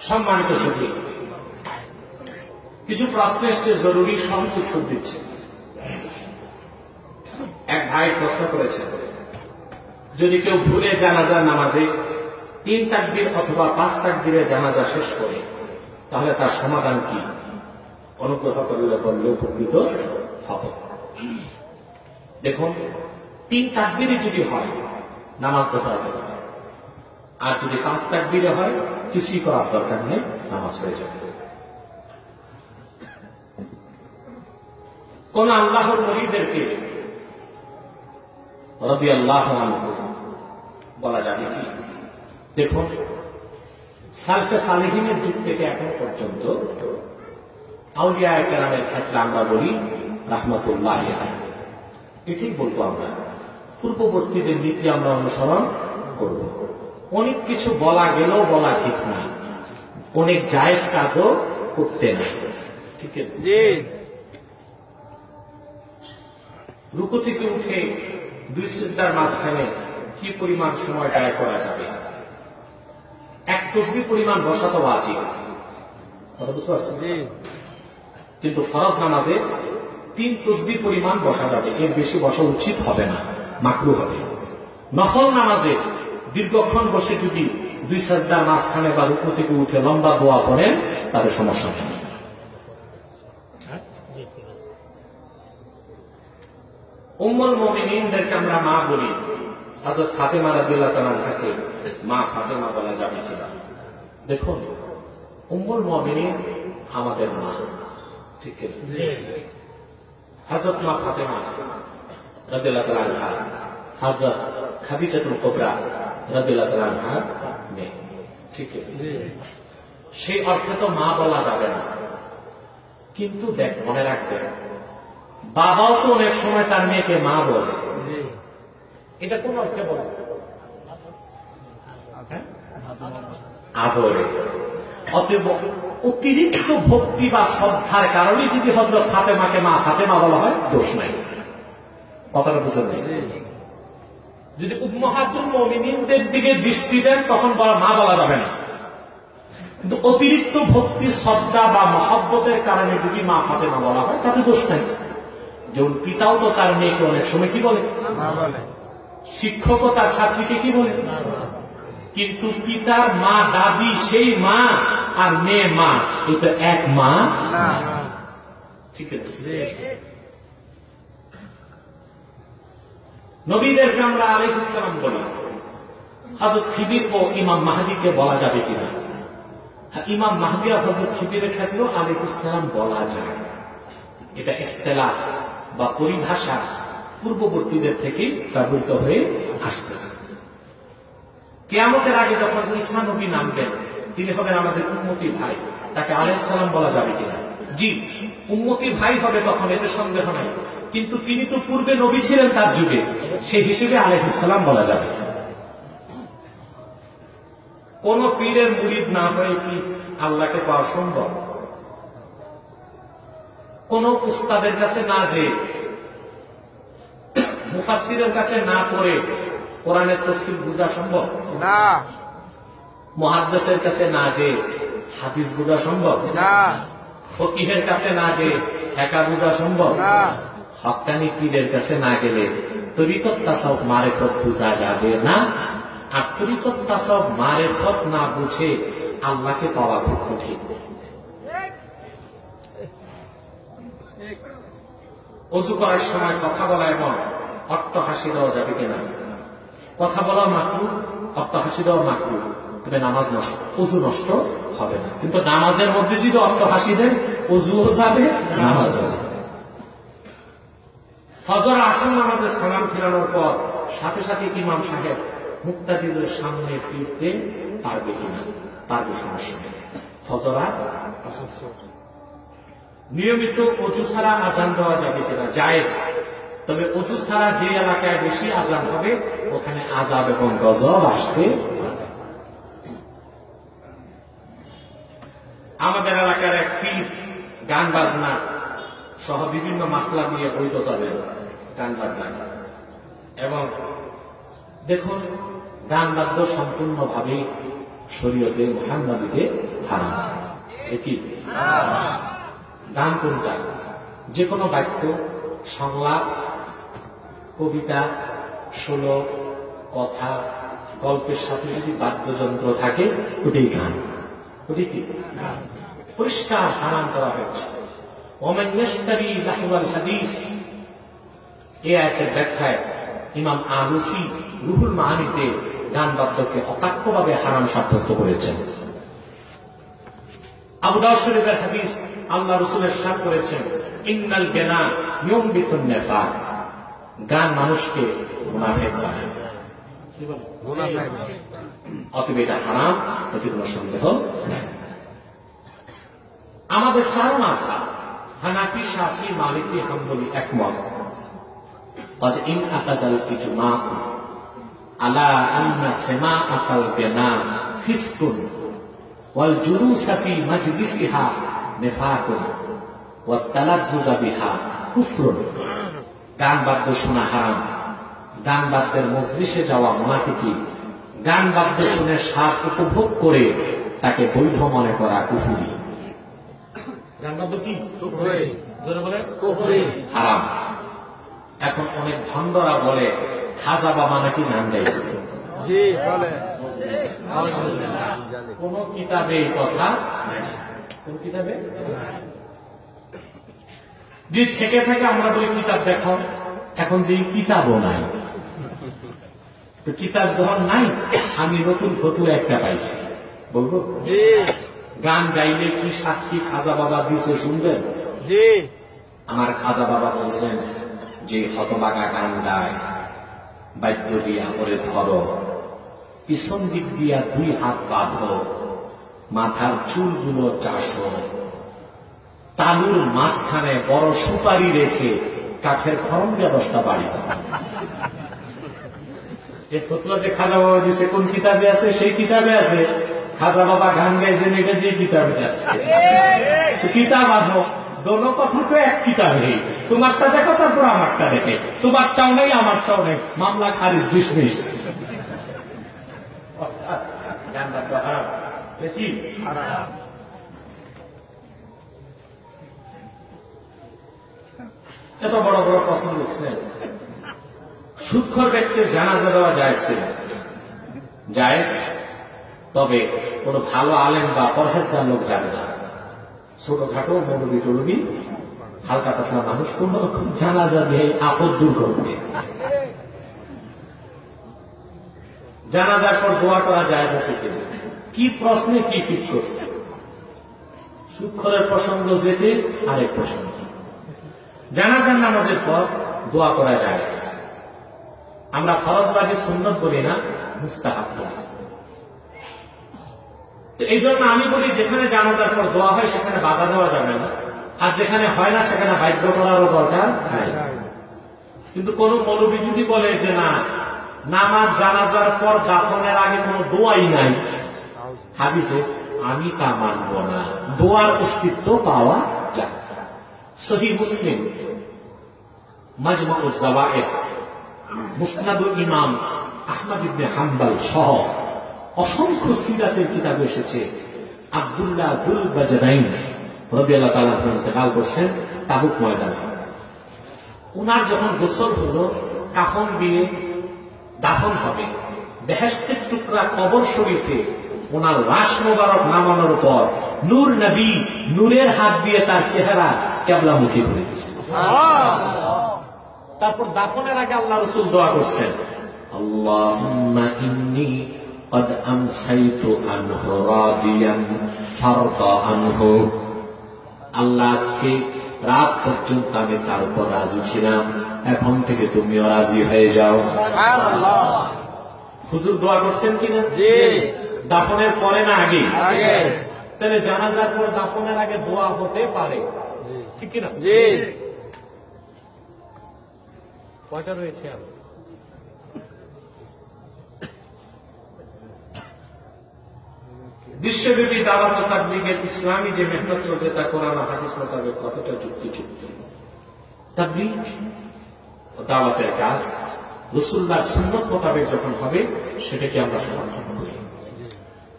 সম্মানিত সত্যি কিছু প্রশ্ন এসছে, জরুরি সব উত্তর দিচ্ছে। এক ভাই প্রশ্ন করেছে, যদি কেউ ভুলে জানাজার নামাজে তিন তাকবির অথবা পাঁচ তাকবিরে জানাজা শেষ করে, তাহলে তার সমাধান কি? অনুগ্রহ করিলে বললে উপকৃত হব। দেখুন, তিন তাকবিরে যদি হয়, নামাজ ধরতে হবে। আর যদি পাঁচ তাকবিরে হয় কিছুই করার দরকার নেই, নামাজ হয়ে যাবে। কোন আল্লাহর মরিদেরকে রবি আল্লাহ বলা যাবে কি? দেখুন, সালফে সালেহিনের যুগ থেকে এখন পর্যন্ত আউলিয়া কেরামের ক্ষেত্রে আমরা বলি রাহমাতুল্লাহ এটাই বলব আমরা। পূর্ববর্তীদের নীতি আমরা অনুসরণ করব। অনেক কিছু বলা গেলেও বলা ঠিক না। অনেক জায়েজ কাজও করতে নাই। ঠিক আছে। রুকু থেকে উঠে দুই সিজদার মাঝখানে কি পরিমাণ সময় ব্যয় করা যাবে? এক তসবি পরিমাণ বসা তো বাজি কিন্তু ফরজ নামাজে তিন তসবি পরিমাণ বসা যাবে। এর বেশি বসা উচিত হবে না মাকরু হবে। নফল নামাজে দীর্ঘক্ষণ বসে যদি দুই সাজদার মাঝখানে বা রুকু থেকে উঠে লম্বা দোয়া পড়েন তাদের সমস্যা নেই। উম্মুল মুমিনিনদেরকে আমরা মা বলি। হযরত ফাতেমা রাদিয়াল্লাহু তাআলাকে মা ফাতেমা বলা যাবে কিনা? দেখুন উম্মুল মুমিনিন আমাদের মা। ঠিক আছে হযরত মা ফাতেমা রাদিয়াল্লাহু তাআলা আনহা হযরত খাদিজাতুল কুবরা রাদিয়াল্লাহু আনহা মেয়ে ঠিক সেই অর্থে তো মা বলা যাবে না। কিন্তু দেখ মনে রাখবে বাবাও তো অনেক সময় তার মেয়েকে মা বলে। এটা কোন অর্থে বলে? হ্যাঁ? আদরে। অতএব অতিরিক্ত ভক্তি বা শ্রদ্ধার কারণে যদি হজরত ফাতেমাকে মা ফাতেমা বলা হয় দোষ নাই। কথাটা নাই? জি। যদি উম্মাহাতুল মমিনিনদের দিকে দৃষ্টি দেন তখন বলা মা বলা যাবে না। কিন্তু অতিরিক্ত ভক্তি শ্রদ্ধা বা মহাব্বতের কারণে যদি মা ফাতেমা বলা হয় তাতে দোষ নাই। যেমন পিতাও তো তার মেয়েকে অনেক সময় কি বলে? না শিক্ষকও তার ছাত্রীকে কি বলে? কিন্তু পিতার মা দাদি সেই মা আর মেয়ে মা এটা এক মা। ঠিক আছে জি নবীদেরকে আমরা আলিফ ইসলাম বলি। হজরত খিদির ও ইমাম মাহাদিকে বলা যাবে কিনা? হ্যাঁ, ইমাম মাহাদি আর হজরত খিদিরের ক্ষেত্রেও আলিফ ইসলাম বলা যায়। এটা ইস্তেলা বা পরিভাষা পূর্ববর্তীদের থেকে ব্যবহৃত হয়ে আসতেছে। কেয়ামতের আগে যখন ইসলাম নবী নামবেন তিনি হবেন আমাদের উন্মতি ভাই। তাকে আলাইহিস সালাম বলা যাবে কিনা? জি উন্মতি ভাই হবে তখন এতে সন্দেহ নাই। কিন্তু তিনি তো পূর্বে নবী ছিলেন তার যুগে। সেই হিসেবে আলাইহিস সালাম বলা যাবে। কোন পীরের মুরিদ না হয়ে কি আল্লাহকে পাওয়া সম্ভব? কোন উস্তাদের কাছে না যে মুফাসিরের কাছে না পড়ে কোরআনের তফসিল বোঝা সম্ভব? না। মহাদ্দেশের কাছে না যে হাদিস বোঝা সম্ভব? না। ফকিহের কাছে না যে একা বোঝা সম্ভব? না। হকানি পীরের কাছে না গেলে তরিকত তাসব মারেফত বোঝা যাবে না। আর তরিকত তাসব মারেফত না বুঝে আল্লাহকে পাওয়া খুব কঠিন। অজু করার সময় কথা বলা এবং অট্ট হাসি দেওয়া যাবে কিনা? কথা বলা মাকরু অট্ট হাসি দেওয়া মাকরু তবে নামাজ নষ্ট, অজু নষ্ট হবে না। কিন্তু নামাজের মধ্যে যদি অট্ট হাসি দেন অজুও যাবে, নামাজও যাবে। ফজর আসন নামাজে সালাম ফেরানোর পর সাথে সাথে ইমাম সাহেব মুক্তাদিদের সামনে ফিরতে পারবে কিনা, পারবে সমস্যা নেই। ফজর নিয়মিত অজু ছাড়া আজান দেওয়া যাবে কিনা? জায়েজ। তবে অজু ছাড়া যে এলাকায় বেশি আজান হবে, ওখানে আজাব এবং গজব আসতে আমাদের এলাকার এক পীর গান বাজনা সহ বিভিন্ন মাসলা দিয়ে বৈধ তবে গান বাজনা এবং দেখুন গান বাদ্য সম্পূর্ণভাবে শরীয়তে মোহাম্মদীতে হারাম। এ কি? গান কোনটা? যে কোনো বাক্য, সংলাপ, কবিতা, শ্লোক, কথা, গল্পের সাথে যদি বাদ্যযন্ত্র থাকে, ওটাই গান। ওটি কি? পরিষ্কার হারাম করা হয়েছে। ওমেন ইস্তারি লাহিবাল হাদিস। এ আয়াতের ব্যাখ্যায় ইমাম আলুসি রুহুল মাহানিতে গান বাদ্যকে অকাট্যভাবে হারাম সাব্যস্ত করেছেন। আবু দাউদ শরীফের হাদিস আল্লাহ করেছেন, ইন্নাল গেনা মানুষকে মুনাফেক বানায়। অতএব এটা হারাম, এতে কোনো সন্দেহ আমাদের চার মাসা হানাফি শাফি মালিকি হাম্বলি একমত قد إن أخذ الإجماع على أن سماع البناء فسق والجلوس في مجلسها نفاق والتلذذ بها كفر গান বাদ্য শোনা হারাম গান বাদ্যের মজলিসে যাওয়া মুনাফিকি গান বাদ্য শুনে স্বাদ উপভোগ করে তাকে বৈধ মনে করা কুফুরি গান বাদ্য কি? জোরে বলে হারাম। এখন অনেক ভণ্ডরা বলে খাজা বাবা নাকি গান গাইছে কোন কিতাবে এই কথা কোন কিতাবে? যে থেকে থেকে আমরা বলি কিতাব দেখাও। এখন যে কিতাবও নাই। কিতাব যখন নাই আমি নতুন ফতুয়া একটা পাইছি। বলব? জি। গান গাইলে কি সাক্ষী খাজা বাবা দিছে শুনবেন? জি। আমার খাজা বাবা বলছেন যে হতবাগা গান গায় বাদ্য দিয়া করে ধরো। পিছন দিক দিয়া দুই হাত বাঁধো মাথার চুলগুলো চাষো। তালুর মাঝখানে বড় সুপারি রেখে কাঠের খরম ব্যবস্থা বাড়ি। এই ফতুয়া যে খাজা বাবা দিছে কোন কিতাবে আছে? সেই কিতাবে আছে। খাজা বাবা গান গাইছেন, এটা যে কিতাবে কিতাব আনো দোনো কথা তো এক কিতাবে তোমারটা দেখো, তারপর আমারটা দেখে। তোমারটাও নেই, আমারটাও নেই। মামলা খারিজ এত বড় বড় প্রশ্ন লিখছেন। সুক্ষর ব্যক্তির জানাজা দেওয়া যায় তবে কোনো ভালো আলেম বা পরহেজগার লোক যাবে না। ছোটখাটো, মৌলবী টলবি, হালকা পাতলা মানুষ, কোন জানাজা দিয়ে আপদ দূর করবে। জানাজার পর দোয়া করা যায় আছে কি প্রশ্নে কি ফিট করছে? সুক্ষরের প্রসঙ্গ যেতে আরেক প্রসঙ্গ জানাজার নামাজের পর দোয়া করা যায় আমরা ফরজ বাজিব সুন্নত বলি না, মুস্তাহাব বলি। তো এই জন্য আমি বলি, যেখানে জানাজার পর দোয়া হয়, সেখানে বাধা দেওয়া যাবে না। আর যেখানে হয় না, সেখানে বাধ্য করারও দরকার কিন্তু কোন মৌলবী যদি বলে যে, না, নামাজ জানাজার পর দাফনের আগে কোনো দোয়াই নাই। হাদিসে, আমি তা মানব না। দোয়ার অস্তিত্ব পাওয়া যায় সহি মুসলিম মাজমা জাওয়ায়েদ, মুসনাদুল ইমাম আহমদ ইবনে হাম্বাল সহ অসংখ্য সিরাতের কিতাব এসেছে। আব্দুল্লাহ রবিআল্লাহ তাআলা ইন্তেকাল করছেন তাবুক ময়দানে। ওনার যখন গোসল হলো, কাফন দিয়ে দাফন হবে। বেহেস্তের টুকরা কবর শরীফে ওনার মোবারক নামানোর পর নূর নবী নূরের হাত দিয়ে তার চেহারা কেবলামুখী করে দিচ্ছে তারপর দাফনের আগে আল্লাহ রসুল দোয়া করছেন ইন্নী قد أمسيت عنه راضيا فرضا عنه আল্লাহ আজকে রাত পর্যন্ত আমি তার উপর রাজি ছিলাম এখন থেকে তুমিও রাজি হয়ে যাও হুজুর দোয়া করছেন কিনা জি দাফনের পরে না আগে আগে তাহলে জানাজার পর দাফনের আগে দোয়া হতে পারে ঠিক কিনা জি কয়টা রয়েছে আর বিশ্বব্যাপী দাওয়াত তাবলিগের ইসলামী যে মেহনত চলছে তা কোরআন হাদিস মোতাবেক কতটা যুক্তিযুক্ত? তাবলিগ দাওয়াতের কাজ রসুল্লাহ সুন্নত মোতাবেক যখন হবে সেটাকে আমরা সমর্থন করি।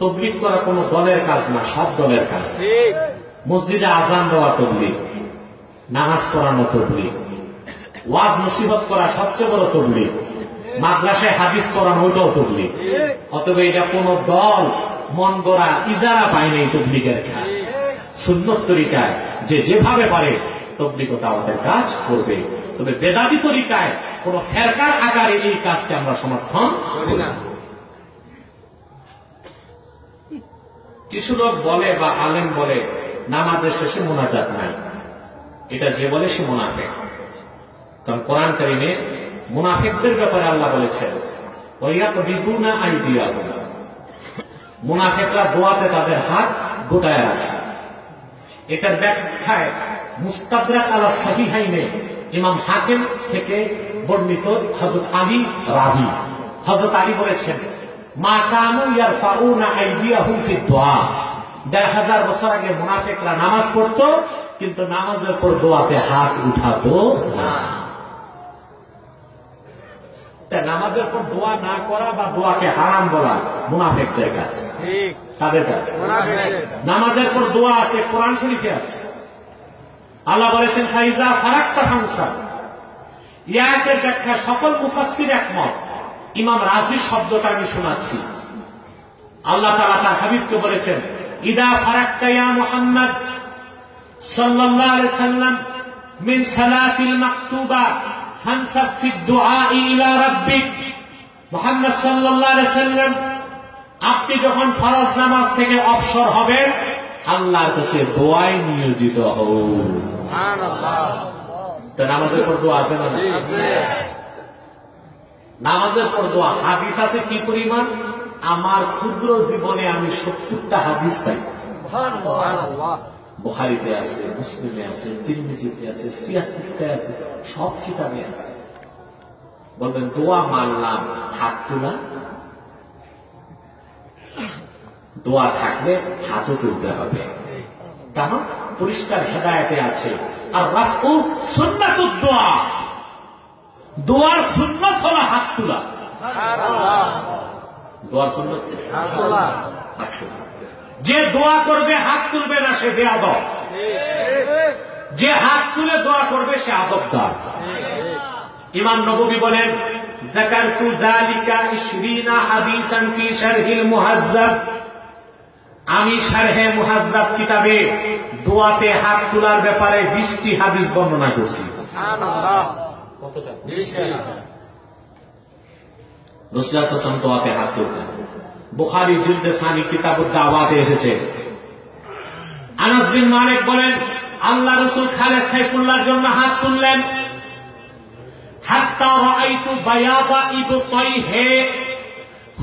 তবলিক করা কোনো দলের কাজ না সব দলের কাজ। মসজিদে আজান দেওয়া তবলিক নামাজ পড়ানো তবলিক ওয়াজ মুসিবত করা সবচেয়ে বড় তবলিক মাদ্রাসায় হাদিস পড়ানো ওটাও তবলিক অতএব এটা কোন দল মন গড়া ইজারা পায় নাই তবলিগের কাজ। সুন্নত তরিকায় যে যেভাবে পারে তবলিগতা আমাদের কাজ করবে। তবে বেদাতি তরিকায় কোন ফেরকার আকারে এই কাজকে আমরা সমর্থন করি না। কিছু লোক বলে বা আলেম বলে, নামাজের শেষে মোনাজাত নাই। এটা যে বলে সে মুনাফেক। কারণ কোরআন কারিমে মুনাফেকদের ব্যাপারে আল্লাহ বলেছেন ওইয়া তো বিদুনা আই দিয়া মুনাফেকরা দোয়াতে তাদের হাত গোটায় রাখে। এটার ব্যাখ্যায় মুস্তাদরাক আলা সাহিহাইনে ইমাম হাকিম থেকে বর্ণিত হযরত আলী রাবি হযরত আলী বলেছেন, মা কানু ইয়ারফাউনা আইদিয়াহুম ফি দুআ দেড় হাজার বছর আগে মুনাফিকরা নামাজ পড়তো, কিন্তু নামাজের পর দোয়াতে হাত উঠাতো না। নামাজের পর দোয়া না করা বা দোয়াকে হারাম বলা মুনাফেকদের কাজ তাদের কাজ নামাজের পর দোয়া আছে কোরআন শরীফে আছে। আল্লাহ বলেছেন ফাইজা ফারাক্তা ফাংসা ইয়াতের ব্যাখ্যা সকল মুফাসসির একমত। ইমাম রাজির শব্দটা আমি শোনাচ্ছি। আল্লাহ তাআলা তার হাবিবকে বলেছেন ইদা ফারাক্তা ইয়া মুহাম্মদ সাল্লাল্লাহু আলাইহি সাল্লাম মিন সালাতিল মাকতুবা। আপনি যখন ফরজ নামাজ থেকে অবসর হবেন আল্লাহর কাছে দোয়ায় নিয়োজিত নামাজের পর দোয়া আছে না নামাজের পর দোয়া হাদিস আছে কি পরিমাণ? আমার ক্ষুদ্র জীবনে আমি সত্তরটা হাদিস পাইছি। বুখারিতে আছে মুসলিমে আছে তিরমিজিতে আছে সিয়াসিতে আছে সব কিতাবে আছে। বলবেন দোয়া মানলাম হাত তোলা দোয়া থাকলে হাতও তুলতে হবে। কারণ পরিষ্কার হেদায়তে আছে। আর রাফু সুন্নাত দোয়া। দোয়ার সুন্নত হলো হাত তোলা দোয়ার সুন্নত? আল্লাহ হাত তোলা যে দোয়া করবে হাত তুলবে না সে ঠিক যে হাত তুলে দোয়া করবে সে আদবদার। ইমাম নববী বলেন যাকারতু যালিকা 20 হাদিসান ফি শারহিল মুহাজ্জাব। আমি শারহে মুহাজ্জাব কিতাবে দোয়াতে হাত তোলার ব্যাপারে 20টি হাদিস বর্ণনা করছি। সুবহানাল্লাহ। কতটা নিশ্চয় রসুল্লাহ সাল্লাম দোয়াতে হাত তুলতেন। বুখারী জিলদে সানি কিতাবুদ দাওয়াতে এসেছে। আনাস বিন মালিক বলেন আল্লাহ রসুল খালেদ সাইফুল্লাহর জন্য হাত তুললেন। হাত্তা রাআইতু বায়াদা ইবতাইহি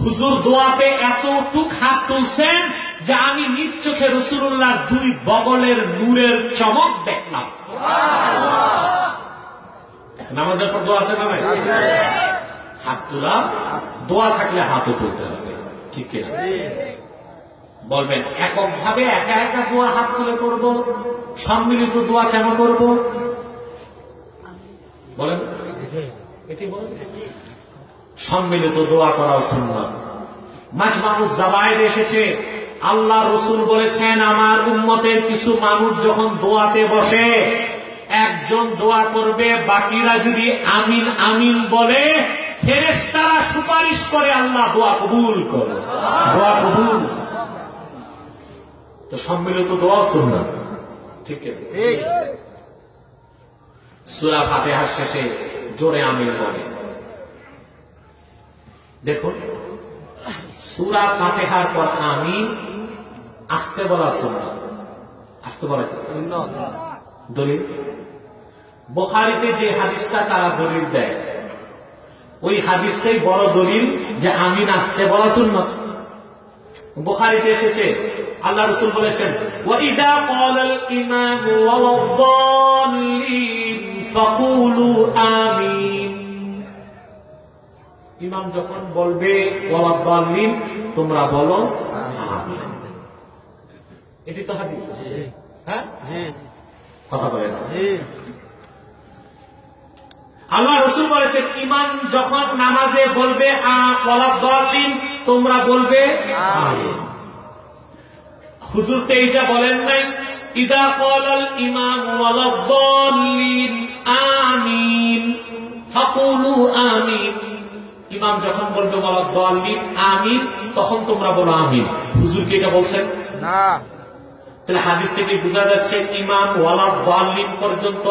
হুজুর দোয়াতে এতটুক হাত তুলছেন যে আমি নিজ চোখে রসুল্লাহর দুই বগলের নূরের চমক দেখলাম। নামাজের পর দোয়া আছে না হাত তোলা দোয়া থাকলে হাতও তুলতে হবে। ঠিক বলবেন একক ভাবে একা একা দোয়া হাত তুলে করব? সম্মিলিত দোয়া কেন করব? বলেন। এটি বলেন সম্মিলিত দোয়া করা সুন্নাত। মাজমাউজ জাবায়ের এসেছে। আল্লাহ রসুল বলেছেন, আমার উম্মতের কিছু মানুষ যখন দোয়াতে বসে, একজন দোয়া করবে, বাকিরা যদি আমিন আমিন বলে ফেরেশতারা সুপারিশ করে আল্লাহ দোয়া কবুল করে। দোয়া কবুল। তো সম্মিলিত দোয়া ঠিক আছে ঠিক। সুরা ফাতেহার শেষে জোরে আমিন বলে। দেখুন সুরা ফাতেহার পর আমি আসতে বলা শোনা আসতে বলা। দলিল? বোখারিতে যে হাদিসটা তারা দলিল দেয় ওই হাদিসটাই বড় দলিল যে আমিন আসতে বলা সুন্নত। বুখারীতে এসেছে আল্লাহ রসুল বলেছেন ওয়াইদা ইমামু ওয়ালাদ-দাল্লিন ফাকুলু আমিন। ইমাম যখন বলবে তোমরা বলো আমিন। এটি তো হাদিস। হ্যাঁ? কথা বলে না। আল্লাহ রসুল বলেছেন ইমাম যখন নামাজে বলবে তোমরা বলবে হুজুর এইটা বলেন নাই, ইদা ইমাম আমিন আমিন। ইমাম যখন বলবে আমিন, তখন তোমরা বলো, আমিন। হুজুর কি এটা বলছেন? না। তাহলে হাদিস থেকে বোঝা যাচ্ছে ইমাম ওয়ালাদ্দাল্লিন পর্যন্ত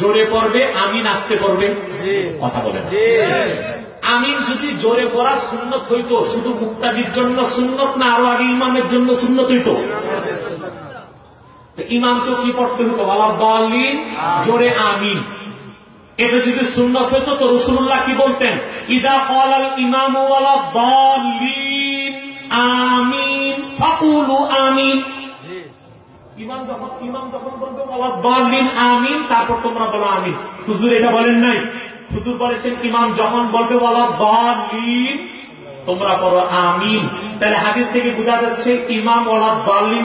জোরে পড়বে আমিন আসতে পড়বে। কথা বলে আমিন যদি জোরে পড়া সুন্নত হইতো শুধু মুক্তাদির জন্য সুন্নত না আরও আগে ইমামের জন্য সুন্নত হইতো? তো কি পড়তে হতো বলিন জোরে আমিন। এটা যদি সুন্নত হইতো তো রসুল্লাহ কি বলতেন? ইদা কলাল ইমাম ওয়ালা আমিন ফাকুলু আমিন। ইমাম যখন ইমাম যখন বলবে আমিন তারপর তোমরা বলো আমিন। হুজুর এটা বলেন নাই? হুজুর বলেছেন, ইমাম যখন বলবে তোমরা আমিন। তাহলে হাদিস থেকে বোঝা যাচ্ছে, ইমাম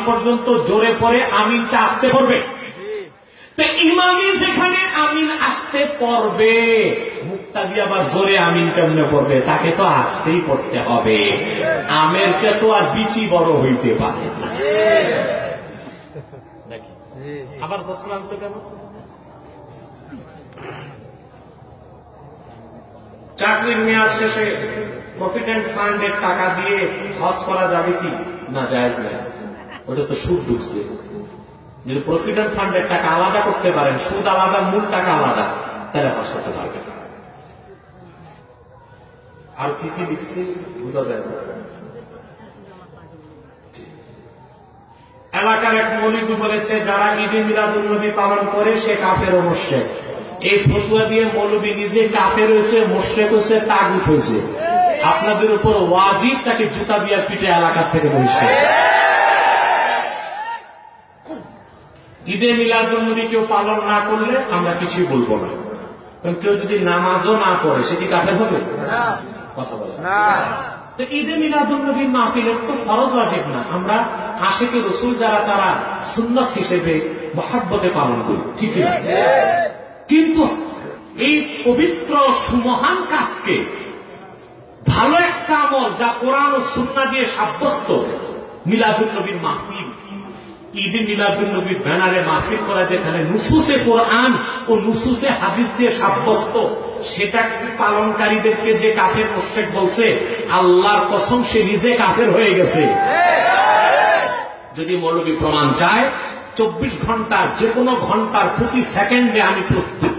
পর্যন্ত জোরে পড়ে আমিনটা আসতে পড়বে। তো ইমামই যেখানে আমিন আসতে পড়বে, মুক্তা দিয়ে আবার জোরে আমিন কেমনে পড়বে? তাকে তো আসতেই পড়তে হবে। আমের চেয়ে তো আর বিচি বড় হইতে পারে না। আবার প্রশ্ন আনছো কেন? চাকরির মেয়াদ শেষে প্রভিডেন্ট ফান্ডের টাকা দিয়ে হজ করা যাবে কি? না, জায়েজ নাই। ওটা তো সুদ ঢুকছে যদি প্রভিডেন্ট ফান্ডের টাকা আলাদা করতে পারেন, সুদ আলাদা, মূল টাকা আলাদা, তাহলে হজ করতে পারবেন। আর কি কি লিখছি? বোঝা যায় না। এক বলেছে যারা ঈদে মিলাদুল নবী পালন করে সে কাফের ও এই ফতুয়া দিয়ে মৌলবী নিজে কাফের হয়েছে মোশরেক হয়েছে তাগুত হয়েছে। আপনাদের উপর ওয়াজিব তাকে জুতা দিয়া পিঠে এলাকার থেকে বহিষ্কার। ঈদে মিলাদুল নবী কেউ পালন না করলে আমরা কিছুই বলব না। কারণ কেউ যদি নামাজও না করে সে কি কাফের হবে? কথা বলে। না। তো ঈদে মিলাদুল নবীর মাহফিলের তো ফরজ ওয়াজিব না। আমরা আশেকে রসুল যারা, তারা সুন্নত হিসেবে মহাব্বতে পালন করি। ঠিক আছে কিন্তু এই পবিত্র সুমহান কাজকে ভালো একটা আমল যা কোরআন ও সুন্না দিয়ে সাব্যস্ত মিলাদুল নবীর মাহফিল নবীর ব্যানারে করা যেখানে নুসুসে কোরআন ও নুসুসে হাদিস দিয়ে সাব্যস্ত, সেটা পালনকারীদেরকে যে কাফের বলছে, আল্লাহর কসম সে নিজে কাফের হয়ে গেছে। যদি মৌলবী প্রমাণ চায়, চব্বিশ ঘণ্টার যে কোনো ঘণ্টার প্রতি সেকেন্ডে আমি প্রস্তুত।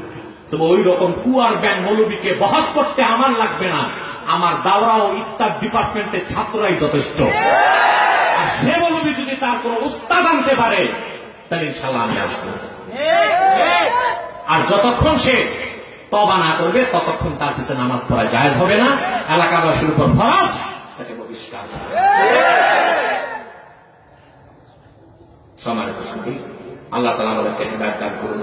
তবে ওই রকম কুয়ার ব্যাং মৌলবীকে বহাস করতে আমার লাগবে না। আমার দাওরা ও ইফতার ডিপার্টমেন্টের ছাত্ররাই যথেষ্ট। সে মৌলবী যদি তার কোন উস্তাদ আনতে পারে, তাহলে ইনশাল্লাহ আমি আসব। আর যতক্ষণ সে তবা না করবে, ততক্ষণ তার পিছনে নামাজ পড়া জায়েজ হবে না। এলাকাবাসীর উপর ফরজ, তাকে বহিষ্কার সঙ্গী আল্লাহ তালা আমাদেরকে হেদায়ত করুন।